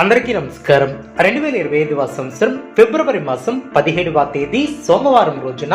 అందరికీ నమస్కారం. రెండు వేల ఇరవై ఐదవ సంవత్సరం ఫిబ్రవరి మాసం పదిహేడవ తేదీ సోమవారం రోజున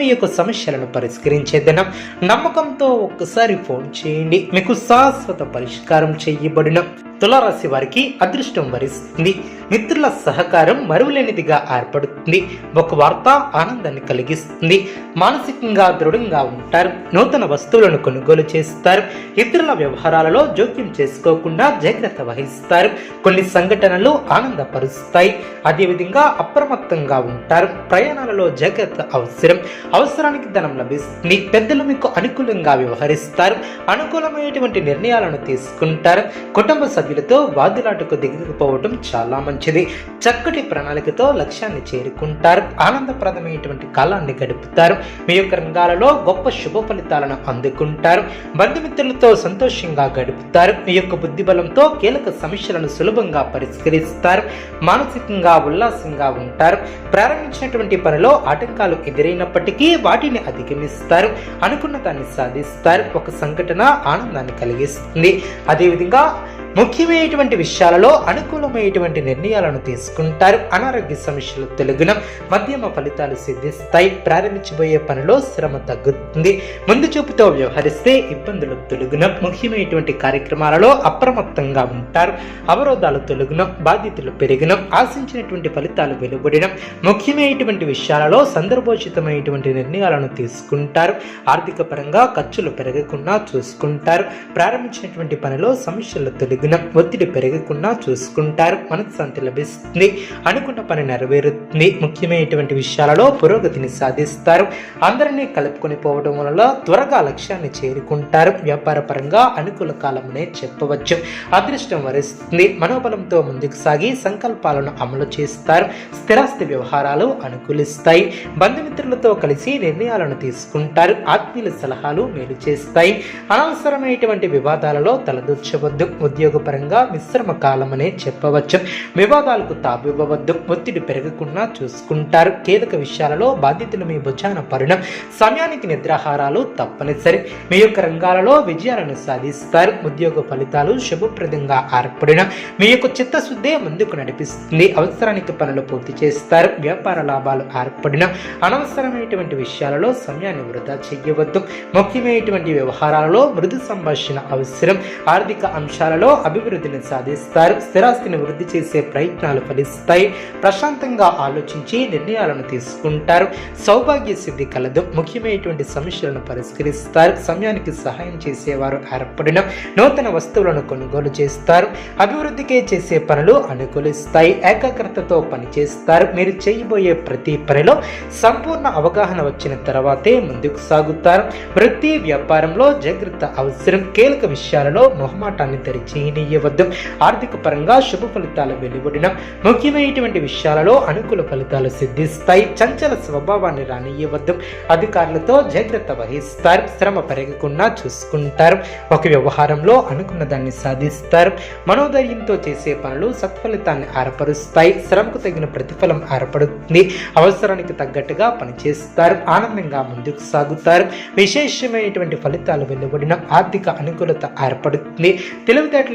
మీ యొక్క సమస్యలను పరిష్కరించేదనం నమ్మకంతో ఒక్కసారి ఫోన్ చేయండి. మీకు శాశ్వత పరిష్కారం చేయబడిన తులారాశి వారికి అదృష్టం వరిస్తుంది. మిత్రుల సహకారం మరువలేనిదిగా ఏర్పడుతుంది. ఒక వార్త ఆనందాన్ని కలిగిస్తుంది. మానసికంగా దృఢంగా ఉంటారు. నూతన వస్తువులను కొనుగోలు చేస్తారు. ఇతరుల వ్యవహారాలలో జోక్యం చేసుకోకుండా జాగ్రత్త వహిస్తారు. కొన్ని సంఘటనలు ఆనందపరుస్తాయి. అదేవిధంగా అప్రమత్తంగా ఉంటారు. ప్రయాణాలలో జాగ్రత్త అవసరం. అవసరానికి ధనం లభిస్తుంది. పెద్దలు మీకు అనుకూలంగా వ్యవహరిస్తారు. అనుకూలమైనటువంటి నిర్ణయాలను తీసుకుంటారు. కుటుంబ సభ్యులతో వాదులాటకు దిగకపోవటం చాలా మంచిది. చక్కటి ప్రణాళికతో లక్ష్యాన్ని చేరుకుంటారు. ఆనందప్రదమైనటువంటి కాలాన్ని గడుపుతారు. మీ యొక్క రంగాలలో గొప్ప శుభ ఫలితాలను అందుకుంటారు. బంధుమిత్రులతో సంతోషంగా గడుపుతారు. మీ యొక్క బుద్ధి బలంతో కీలక సమస్యలను సులభంగా పరిష్కరిస్తారు. మానసికంగా ఉల్లాసంగా ఉంటారు. ప్రారంభించినటువంటి పనిలో ఆటంకాలు ఎదురైనప్పటికీ వాటిని అధిగమిస్తారు. అనుకున్న దాన్ని సాధిస్తారు. ఒక సంఘటన ఆనందాన్ని కలిగిస్తుంది. అదేవిధంగా ముఖ్యమైనటువంటి విషయాలలో అనుకూలమైనటువంటి నిర్ణయాలను తీసుకుంటారు. అనారోగ్య సమస్యలు తొలగిన మధ్యమ ఫలితాలు సిద్ధిస్తాయి. ప్రారంభించబోయే పనిలో శ్రమ తగ్గుతుంది. ముందు చూపుతో వ్యవహరిస్తే ఇబ్బందులు తొలగిన ముఖ్యమైనటువంటి కార్యక్రమాలలో అప్రమత్తంగా ఉంటారు. అవరోధాలు తొలగిన బాధ్యతలు పెరిగిన ఆశించినటువంటి ఫలితాలు వెలువడడం ముఖ్యమైనటువంటి విషయాలలో సందర్భోచితమైనటువంటి నిర్ణయాలను తీసుకుంటారు. ఆర్థిక పరంగా ఖర్చులు పెరగకుండా చూసుకుంటారు. ప్రారంభించినటువంటి పనిలో సమస్యలు తొలగిన ఒత్తిడి పెరగకుండా చూసుకుంటారు. మనశ్శాంతి లభిస్తుంది. అనుకున్న పని నెరవేరుతుంది. ముఖ్యమైనటువంటి విషయాలలో పురోగతిని సాధిస్తారు. అందరినీ కలుపుకొని పోవడం వల్ల త్వరగా లక్ష్యాన్ని చేరుకుంటారు. వ్యాపార పరంగా అనుకూల కాలమనే చెప్పవచ్చు. అదృష్టం వరిస్తుంది. మనోబలంతో ముందుకు సాగి సంకల్పాలను అమలు చేస్తారు. స్థిరాస్తి వ్యవహారాలు అనుకూలిస్తాయి. బంధుమిత్రులతో కలిసి నిర్ణయాలను తీసుకుంటారు. ఆత్మీయుల సలహాలు మేలు చేస్తాయి. అనవసరమైనటువంటి వివాదాలలో తలదూర్చవద్దు. ఉద్యోగపరంగా మిశ్రమ అనే చెప్పవచ్చు. వివాదాలకు తావివ్వవద్దు ఒత్తిడి పెరగకుండా చూసుకుంటారు. కీలక విషయాలలో బాధ్యతలు మీ భుజాన పడడం. సమయానికి నిద్రాహారాలు తప్పనిసరి. మీ యొక్క రంగాలలో విజయాలను సాధిస్తారు. ఉద్యోగ ఫలితాలు శుభప్రదంగా ఏర్పడిన మీ యొక్క చిత్తశుద్ధే ముందుకు నడిపిస్తుంది. అవసరానికి పనులు పూర్తి చేస్తారు. వ్యాపార లాభాలు ఏర్పడిన అనవసరమైనటువంటి విషయాలలో సమయాన్ని వృధా చేయవద్దు. ముఖ్యమైనటువంటి వ్యవహారాలలో మృదు సంభాషణ అవసరం. ఆర్థిక అంశాలలో అభివృద్ధిని సాధిస్తారు స్థిరాస్తిని వృద్ధి చేసే ప్రయత్నాలు ఫలిస్తాయి. ప్రశాంతంగా ఆలోచించి నిర్ణయాలను తీసుకుంటారు. సౌభాగ్య సిద్ధి కలదు. ముఖ్యమైనటువంటి సమస్యలను పరిష్కరిస్తారు. సమయానికి సహాయం చేసేవారు ఏర్పడిన నూతన వస్తువులను కొనుగోలు చేస్తారు. అభివృద్ధికే చేసే పనులు అనుకూలిస్తాయి. ఏకాగ్రతతో పనిచేస్తారు. మీరు చేయబోయే ప్రతి పనిలో సంపూర్ణ అవగాహన వచ్చిన తర్వాతే ముందుకు సాగుతారు. వృత్తి వ్యాపారంలో జాగ్రత్త అవసరం. కీలక విషయాలలో మొహమాటాన్ని తెరిచి తెరిచేయనియవద్దు ఆర్థిక పరంగా శుభ ఫలితాలు వెలువడిన ముఖ్యమైనటువంటి విషయాలలో అనుకూల ఫలితాలు సిద్ధిస్తాయి. చంచల స్వభావాన్ని రానియవద్దు. అధికారులతో జాగ్రత్త వహిస్తారు. శ్రమ పెరగకుండా చూసుకుంటారు. ఒక వ్యవహారంలో అనుకున్న దాన్ని సాధిస్తారు. మనోధైర్యంతో చేసే పనులు సత్ఫలితాన్ని ఏర్పరుస్తాయి శ్రమకు తగిన ప్రతిఫలం ఏర్పడుతుంది అవసరానికి తగ్గట్టుగా పనిచేస్తారు. ఆనందంగా ముందుకు సాగుతారు. విశేషమైనటువంటి ఫలితాలు వెలువడిన ఆర్థిక అనుకూలత ఏర్పడుతుంది.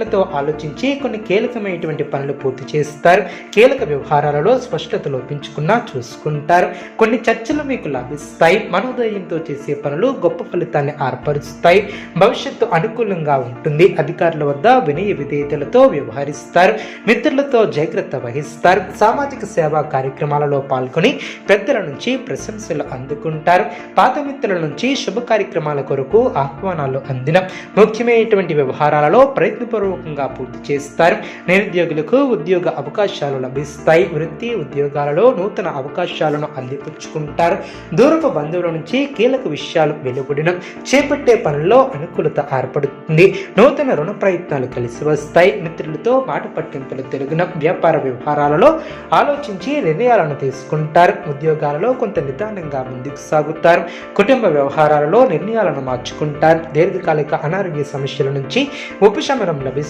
తెలివితేటలతో ఆలోచించి కొన్ని కీలకమైనటువంటి పనులు పూర్తి చేస్తారు. కీలక వ్యవహారాలలో స్పష్టత లోపించుకున్నా చూసుకుంటారు. కొన్ని చర్చలు మీకు లభిస్తాయి. మనోదయంతో చేసే పనులు గొప్ప ఫలితాన్ని ఏర్పరుస్తాయి. భవిష్యత్తు అనుకూలంగా ఉంటుంది. అధికారుల వద్ద వినయ విధేయతలతో వ్యవహరిస్తారు. మిత్రులతో జాగ్రత్త వహిస్తారు. సామాజిక సేవా కార్యక్రమాలలో పాల్గొని పెద్దల నుంచి ప్రశంసలు అందుకుంటారు. పాత మిత్రుల నుంచి శుభ కార్యక్రమాల కొరకు ఆహ్వానాలు అందిన. ముఖ్యమైనటువంటి వ్యవహారాలలో ప్రయత్నపూర్వక సఫలపూర్వకంగా పూర్తి చేస్తారు. నిరుద్యోగులకు ఉద్యోగ అవకాశాలు లభిస్తాయి. వృత్తి ఉద్యోగాలలో నూతన అవకాశాలను అందిపుచ్చుకుంటారు దూరపు బంధువుల నుంచి కీలక విషయాలు వెలువడిన చేపట్టే పనుల్లో అనుకూలత ఏర్పడుతుంది. నూతన రుణ ప్రయత్నాలు కలిసి వస్తాయి. మిత్రులతో మాట పట్టింపులు తిరిగిన వ్యాపార వ్యవహారాలలో ఆలోచించి నిర్ణయాలను తీసుకుంటారు. ఉద్యోగాలలో కొంత నిదానంగా ముందుకు సాగుతారు. కుటుంబ వ్యవహారాలలో నిర్ణయాలను మార్చుకుంటారు. దీర్ఘకాలిక అనారోగ్య సమస్యల నుంచి ఉపశమనం లభిస్తుంది.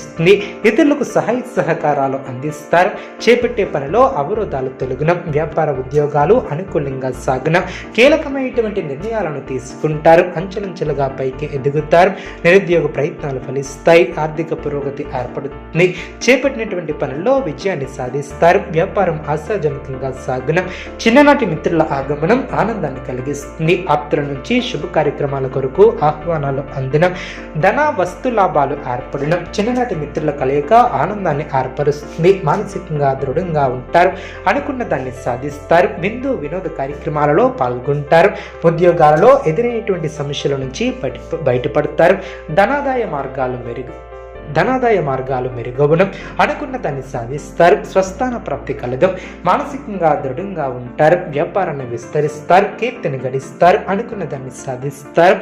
ఇతరులకు సహాయ సహకారాలు అందిస్తారు. చేపట్టే పనిలో అవరోధాలు తొలగిన వ్యాపార ఉద్యోగాలు అనుకూలంగా సాగున కీలకమైనటువంటి నిర్ణయాలను తీసుకుంటారు. అంచెలంచెలుగా పైకి ఎదుగుతారు. నిరుద్యోగ ప్రయత్నాలు ఫలిస్తాయి. ఆర్థిక పురోగతి ఏర్పడుతుంది. చేపట్టినటువంటి పనుల్లో విజయాన్ని సాధిస్తారు. వ్యాపారం ఆశాజనకంగా సాగున చిన్ననాటి మిత్రుల ఆగమనం ఆనందాన్ని కలిగిస్తుంది. ఆప్తుల నుంచి శుభ కార్యక్రమాల కొరకు ఆహ్వానాలు అందిన ధన వస్తు లాభాలు ఏర్పడిన చిన్ననాటి మిత్రుల కలయిక ఆనందాన్ని ఏర్పరుస్తుంది మానసికంగా దృఢంగా ఉంటారు అనుకున్న దాన్ని సాధిస్తారు విందు వినోద కార్యక్రమాలలో పాల్గొంటారు ఉద్యోగాలలో ఎదురైనటువంటి సమస్యల నుంచి బయట బయటపడతారు. ధనాదాయ మార్గాలు మెరుగు ధనాదాయ మార్గాలు మెరుగవడం అనుకున్న దాన్ని సాధిస్తారు స్వస్థాన ప్రాప్తి కలదు మానసికంగా దృఢంగా ఉంటారు వ్యాపారాన్ని విస్తరిస్తారు కీర్తిని గడిస్తారు అనుకున్న దాన్ని సాధిస్తారు.